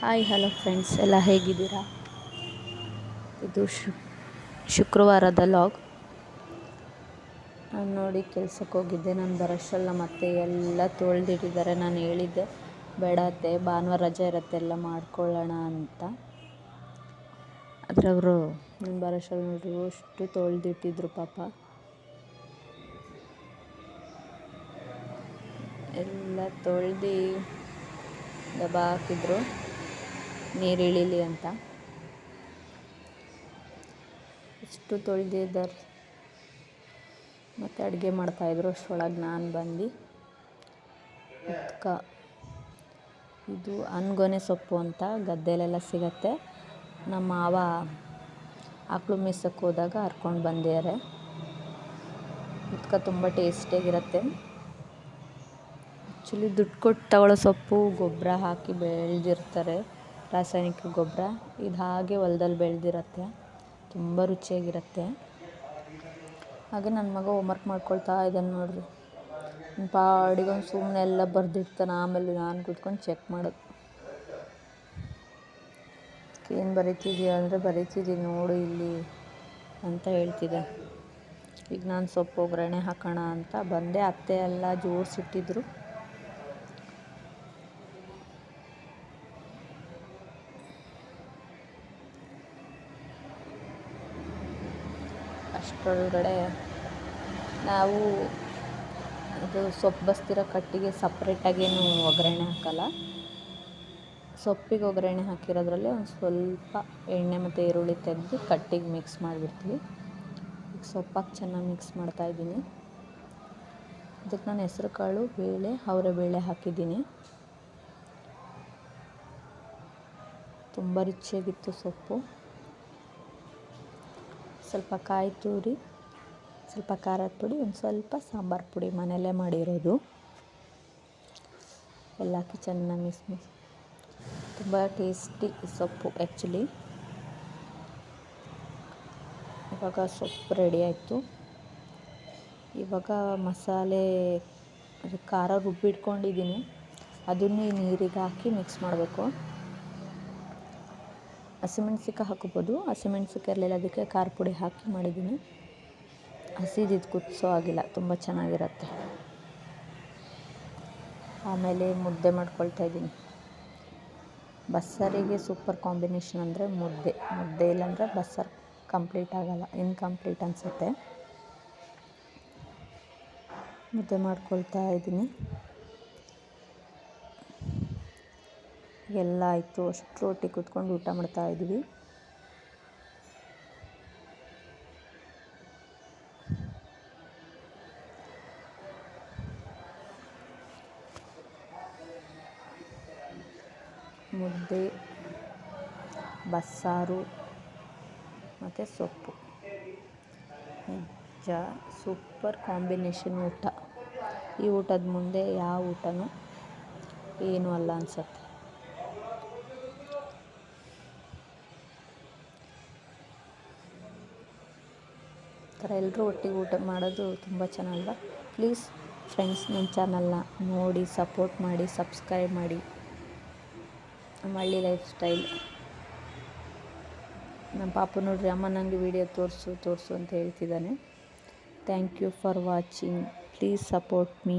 Hi, hello friends, ಎಲ್ಲ ಹೇಗಿದ್ದೀರಾ? ಇದು ಶು, ಶುಕ್ರವಾರದ ಲಾಗ್. ನಾನು ನೋಡಿ ಕೆಲ್ಸಕ್ಕೆ ಹೋಗಿದ್ದೆ, ನಾನು ಬರೋಷ್ಟರಲ್ಲಿ ಮತ್ತೆ ಎಲ್ಲ ತೊಳೆದಿಟ್ಟಿದ್ದಾರೆ, ನಾನು ಹೇಳಿದ್ದೆ ಬೇಡತ್ತೆ ಭಾನುವಾರ ರಜೆ ಇರುತ್ತೆ, ಎಲ್ಲ ಮಾಡ್ಕೊಳ್ಳೋಣ ಅಂತ. ಆದರೆ ಅವರು, ನಾನು ಬರೋಷ್ಟಲ್ಲಿ ನೋಡ್ರಿ, ಅಷ್ಟು ತೊಳೆದಿಟ್ಟಿದ್ರು ಪಾಪ. ಎಲ್ಲ ತೊಳ್ದು ದಬ ಹಾಕಿದ್ರು. ನೀರು ಇಳೀಲಿ ಅಂತ. ಇಷ್ಟು ತೊಳೆದಿದ್ದಾರೆ ಮತ್ತು ಅಡುಗೆ ಮಾಡ್ತಾಯಿದ್ರು ಅಷ್ಟರೊಳಗೆ ನಾನು ಬಂದು. ಉತ್ಕ. ಇದು ಅನ್ಗೊನೆ ಸೊಪ್ಪು ಅಂತ ಗದ್ದೆಲೆಲ್ಲ ಸಿಗತ್ತೆ. ನಮ್ಮ ಮಾವ ಆಕಳು ಮೀಸಕ್ಕೆ ಹೋದಾಗ ಹರ್ಕೊಂಡು ಬಂದಿದ್ದಾರೆ ಉತ್ಕ ತುಂಬ ಟೇಸ್ಟಿಯಾಗಿರುತ್ತೆ. ಆ್ಯಕ್ಚುಲಿ ದುಡ್ಡು ಕೊಟ್ಟು ತಗೊಳ್ಳೋ ಸೊಪ್ಪು ಗೊಬ್ಬರ ಹಾಕಿ ಬೆಳೆದಿರ್ತಾರೆ. ರಾಸಾಯನಿಕ ಗೊಬ್ಬರ, ಇದು ಹಾಗೆ ಹೊಲ್ದಲ್ಲಿ ಬೆಳೆದಿರತ್ತೆ. ತುಂಬ ರುಚಿಯಾಗಿರುತ್ತೆ. ಹಾಗೆ ನನ್ನ ಮಗ ಹೋಮ್ವರ್ಕ್ ಮಾಡ್ಕೊಳ್ತಾ ಇದ್ದಾನೆ ನೋಡಿರಿ. ನನ್ನ ಪಾಡಿಗೆ ಒಂದು ಸುಮ್ಮನೆ ಎಲ್ಲ ಬರೆದಿರ್ತಾನೆ ಆಮೇಲೆ ನಾನು ಕುತ್ಕೊಂಡು ಚೆಕ್ ಮಾಡೋದು. ಏನು ಬರೀತಿದ್ದೀಯ ಅಂದರೆ ಬರೀತಿದ್ದೀನಿ ನೋಡು ಇಲ್ಲಿ ಅಂತ ಹೇಳ್ತಿದ್ದೆ. ಈಗ ನಾನು ಸೊಪ್ಪು ಒಗ್ಗರಣೆ ಹಾಕೋಣ ಅಂತ ಬಂದೆ. ಅತ್ತೆ ಎಲ್ಲ ಜೋಡಿಸಿಟ್ಟಿದ್ರು ಅಷ್ಟರೊಳಗಡೆ ನಾವು ಅದು ಸೊಪ್ಪು ಬಸ್ತಿರೋ ಕಟ್ಟಿಗೆ ಸಪ್ರೇಟಾಗೇನು ಒಗ್ಗರಣೆ ಹಾಕಲ್ಲ. ಸೊಪ್ಪಿಗೆ ಒಗ್ಗರಣೆ ಹಾಕಿರೋದ್ರಲ್ಲಿ ಒಂದು ಸ್ವಲ್ಪ ಎಣ್ಣೆ ಮತ್ತು ಈರುಳ್ಳಿ ತೆಗೆದು ಕಟ್ಟಿಗೆ ಮಿಕ್ಸ್ ಮಾಡಿಬಿಡ್ತೀವಿ. ಈಗ ಸೊಪ್ಪಾಗಿ ಚೆನ್ನಾಗಿ ಮಿಕ್ಸ್ ಮಾಡ್ತಾಯಿದ್ದೀನಿ ಅದಕ್ಕೆ ನಾನು ಹೆಸ್ರು ಕಾಳು, ಬೇಳೆ ಅವರೆಬೇಳೆ ಹಾಕಿದ್ದೀನಿ. ತುಂಬ ರುಚಿಯಾಗಿತ್ತು ಸೊಪ್ಪು. ಸ್ವಲ್ಪ ಕಾಯಿ ತುರಿ, ಸ್ವಲ್ಪ ಖಾರದ ಪುಡಿ, ಒಂದು ಸ್ವಲ್ಪ ಸಾಂಬಾರು ಪುಡಿ ಮನೆಯಲ್ಲೇ ಮಾಡಿರೋದು. ಎಲ್ಲ ಹಾಕಿ ಚೆನ್ನಾಗಿ ಮಿಸ್. ಮಿಕ್ಸ್ ತುಂಬ ಟೇಸ್ಟಿ ಸೊಪ್ಪು ಆ್ಯಕ್ಚುಲಿ. ಇವಾಗ ಸೊಪ್ಪು ರೆಡಿ ಆಯಿತು. ಇವಾಗ ಮಸಾಲೆ, ಖಾರ ರುಬ್ಬಿಟ್ಕೊಂಡಿದ್ದೀನಿ. ಅದನ್ನೇ ನೀರಿಗೆ ಹಾಕಿ ಮಿಕ್ಸ್ ಮಾಡಬೇಕು. ಹಸಿಮೆಣ್ಸಿಕಾಯಿ ಹಾಕೋಬೋದು. ಹಸಿಮೆಣ್ಸಿಕಾಯಿ ಇರಲಿಲ್ಲ ಅದಕ್ಕೆ ಖಾರ ಪುಡಿ ಹಾಕಿ ಮಾಡಿದ್ದೀನಿ. ಹಸಿದಿದ್ದು ಕುದಿಸೋ ಆಗಿಲ್ಲ ತುಂಬ ಚೆನ್ನಾಗಿರುತ್ತೆ. ಆಮೇಲೆ ಮುದ್ದೆ ಮಾಡ್ಕೊಳ್ತಾ ಇದ್ದೀನಿ. ಬಸ್ಸಾರಿಗೆ ಸೂಪರ್ ಕಾಂಬಿನೇಷನ್ ಅಂದರೆ ಮುದ್ದೆ. ಮುದ್ದೆ ಇಲ್ಲಾಂದರೆ ಬಸ್ಸಾರು ಕಂಪ್ಲೀಟ್ ಆಗೋಲ್ಲ, ಇನ್ಕಂಪ್ಲೀಟ್ ಅನಿಸುತ್ತೆ. ಮುದ್ದೆ ಮಾಡ್ಕೊಳ್ತಾ ಇದ್ದೀನಿ. ಎಲ್ಲ ಆಯಿತು. ಅಷ್ಟು ರೊಟ್ಟಿ ಕೂತ್ಕೊಂಡು ಊಟ ಮಾಡ್ತಾ ಇದ್ವಿ. ಮುದ್ದೆ, ಬಸ್ಸಾರು, ಮತ್ತು ಸೊಪ್ಪು. ನಿಜ, ಸೂಪರ್ ಕಾಂಬಿನೇಷನ್ ಊಟ. ಈ ಊಟದ ಮುಂದೆ ಯಾವ ಊಟನೂ ಏನೂ ಅಲ್ಲ ಅನ್ಸುತ್ತೆ. ಥರ ಎಲ್ಲರೂ ಒಟ್ಟಿಗೆ ಊಟ ಮಾಡೋದು ತುಂಬ ಚೆನ್ನಾಗಲ್ವ ಪ್ಲೀಸ್ ಫ್ರೆಂಡ್ಸ್ ನನ್ನ ಚಾನಲ್ನ ನೋಡಿ, ಸಪೋರ್ಟ್ ಮಾಡಿ, ಸಬ್ಸ್ಕ್ರೈಬ್ ಮಾಡಿ. ನಮ್ಮ ಹಳ್ಳಿ ಲೈಫ್ ಸ್ಟೈಲ್. ನಮ್ಮ ಪಾಪ ನೋಡ್ರಿ, ಅಮ್ಮ ನನಗೆ ವಿಡಿಯೋ ತೋರಿಸು ತೋರಿಸು ಅಂತ ಹೇಳ್ತಿದ್ದಾನೆ. Thank you for watching. Please support me.